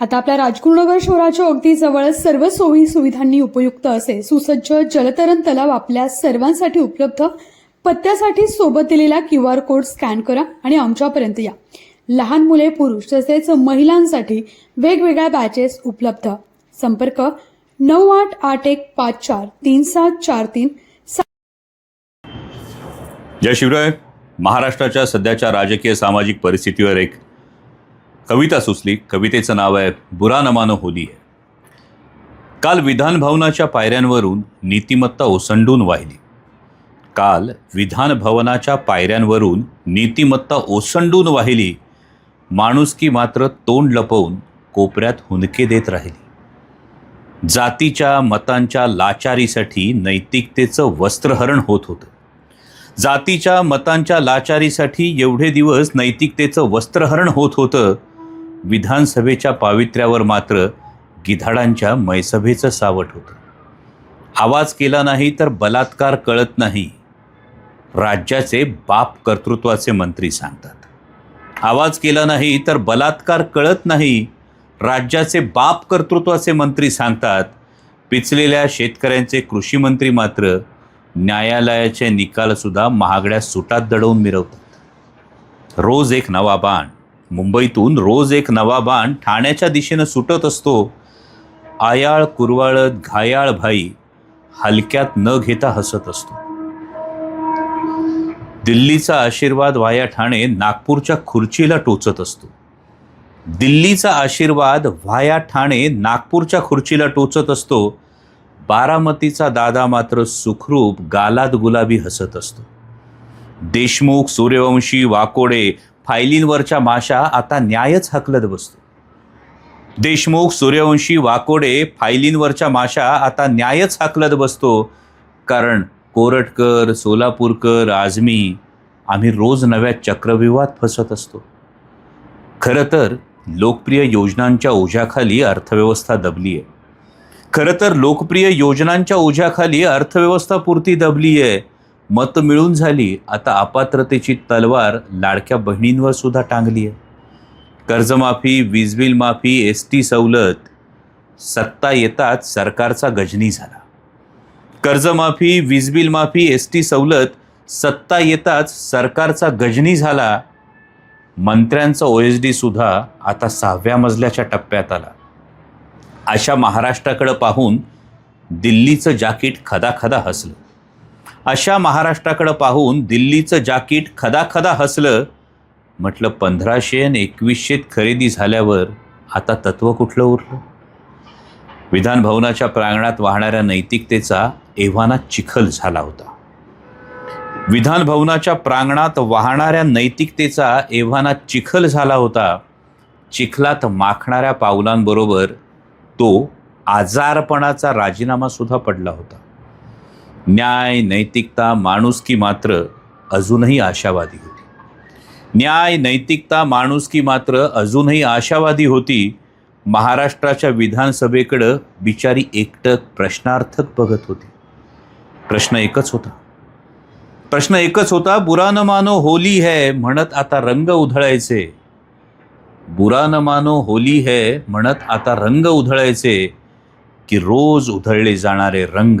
आता आपल्या राजगुरुनगर शहराच्या अगदी जवळच सर्व सोयी सुविधांनी उपयुक्त असे सुसज्ज जलतरण तलाव आपल्या सर्वांसाठी उपलब्ध. पत्त्यासाठी सोबत दिलेला क्यू आर कोड स्कॅन करा आणि आमच्यापर्यंत या. लहान मुले पुरुष तसेच महिलांसाठी वेगवेगळ्या बॅचेस उपलब्ध. संपर्क नऊ आठ आठ एक पाच चार तीन सात चार तीन जय शिवराय. महाराष्ट्राच्या सध्याच्या राजकीय सामाजिक परिस्थितीवर एक कविता सुचली. कवितेचं नाव आहे बुरा नमानं होली आहे. काल विधान भवनाच्या पायऱ्यांवरून नीतिमत्ता ओसंडून वाहिली. काल विधान भवनाच्या पायऱ्यांवरून नीतिमत्ता ओसंडून वाहिली. माणुसकी मात्र तोंड लपवून कोपऱ्यात हुंदके देत राहिली. जातीच्या मतांच्या लाचारीसाठी नैतिकतेचं वस्त्रहरण होत होतं. जातीच्या मतांच्या लाचारीसाठी एवढे दिवस नैतिकतेचं वस्त्रहरण होत होतं विधानसभेच्या पावित्र्यावर मात्र गिधाडांच्या मैसभेचं सावट होतं. आवाज केला नाही तर बलात्कार कळत नाही राज्याचे बाप कर्तृत्वाचे मंत्री सांगतात. आवाज केला नाही तर बलात्कार कळत नाही राज्याचे बाप कर्तृत्वाचे मंत्री सांगतात पिचलेल्या शेतकऱ्यांचे कृषी मंत्री मात्र न्यायालयाचे निकालसुद्धा महागड्या सुटात दडवून मिरवतात. रोज एक नवा बाण. मुंबईतून रोज एक नवा बाण ठाण्याच्या दिशेनं सुटत असतो. आयाळ कुरवाळत घायाळ भाई हलक्यात न घेता हसत असतो. दिल्लीचा आशीर्वाद वाया ठाणे नागपूरच्या खुर्चीला टोचत असतो. दिल्लीचा आशीर्वाद व्हाया ठाणे नागपूरच्या खुर्चीला टोचत असतो. बारामतीचा दादा मात्र सुखरूप गालात गुलाबी हसत असतो. देशमुख सूर्यवंशी वाकोडे फायलींवरच्या माशा आता न्यायच हकलत बसतो. देशमुख सूर्यवंशी वाकोडे फायलींवरच्या माशा आता न्यायच हाकलत बसतो. कारण कोरटकर सोलापूरकर आझमी आम्ही रोज नव्या चक्रव्यूहात फसत असतो. खरं तर लोकप्रिय योजनांच्या ओझ्याखाली अर्थव्यवस्था दबली आहे खरं तर लोकप्रिय योजनांच्या ओझ्याखाली अर्थव्यवस्था पुरती दबली आहे मतं मिळून झाली आता अपात्रतेची तलवार लाडक्या बहिणींवर सुद्धा टांगली आहे. कर्जमाफी वीजबिल माफी एस टी सवलत सत्ता येताच सरकारचा गजनी झाला. कर्जमाफी वीजबिल माफी एस टी सवलत सत्ता येताच सरकारचा गजनी झाला. मंत्र्यांचा ओ एस डी सुद्धा आता सहाव्या मजल्याच्या टप्प्यात आला. अशा महाराष्ट्राकडं पाहून दिल्लीचं जाकीट खदाखदा हसलं. अशा महाराष्ट्राकडं पाहून दिल्लीचं जाकीट खदाखदा हसलं. म्हटलं पंधराशे आणि एकवीसशेत खरेदी झाल्यावर आता तत्व कुठलं उरलं? विधानभवनाच्या प्रांगणात वाहणाऱ्या नैतिकतेचा एव्हाना चिखल झाला होता. विधानभवनाच्या प्रांगणात वाहणाऱ्या नैतिकतेचा एव्हाना चिखल झाला होता. चिखलात माखणाऱ्या पावलांबरोबर तो आजारपणाचा राजीनामासुद्धा पडला होता. न्याय नैतिकता माणुसकी मात्र अजूनही आशावादी होती. न्याय नैतिकता माणुसकी मात्र अजूनही आशावादी होती. महाराष्ट्राच्या विधानसभेकडं बिचारी एकटक प्रश्नार्थक बघत होती. प्रश्न एकच होता. प्रश्न एकच होता बुरा न मानो होली है म्हणत आता रंग उधळायचे. बुरा न मानो होली है म्हणत आता रंग उधळायचे की रोज उधळले जाणारे रंग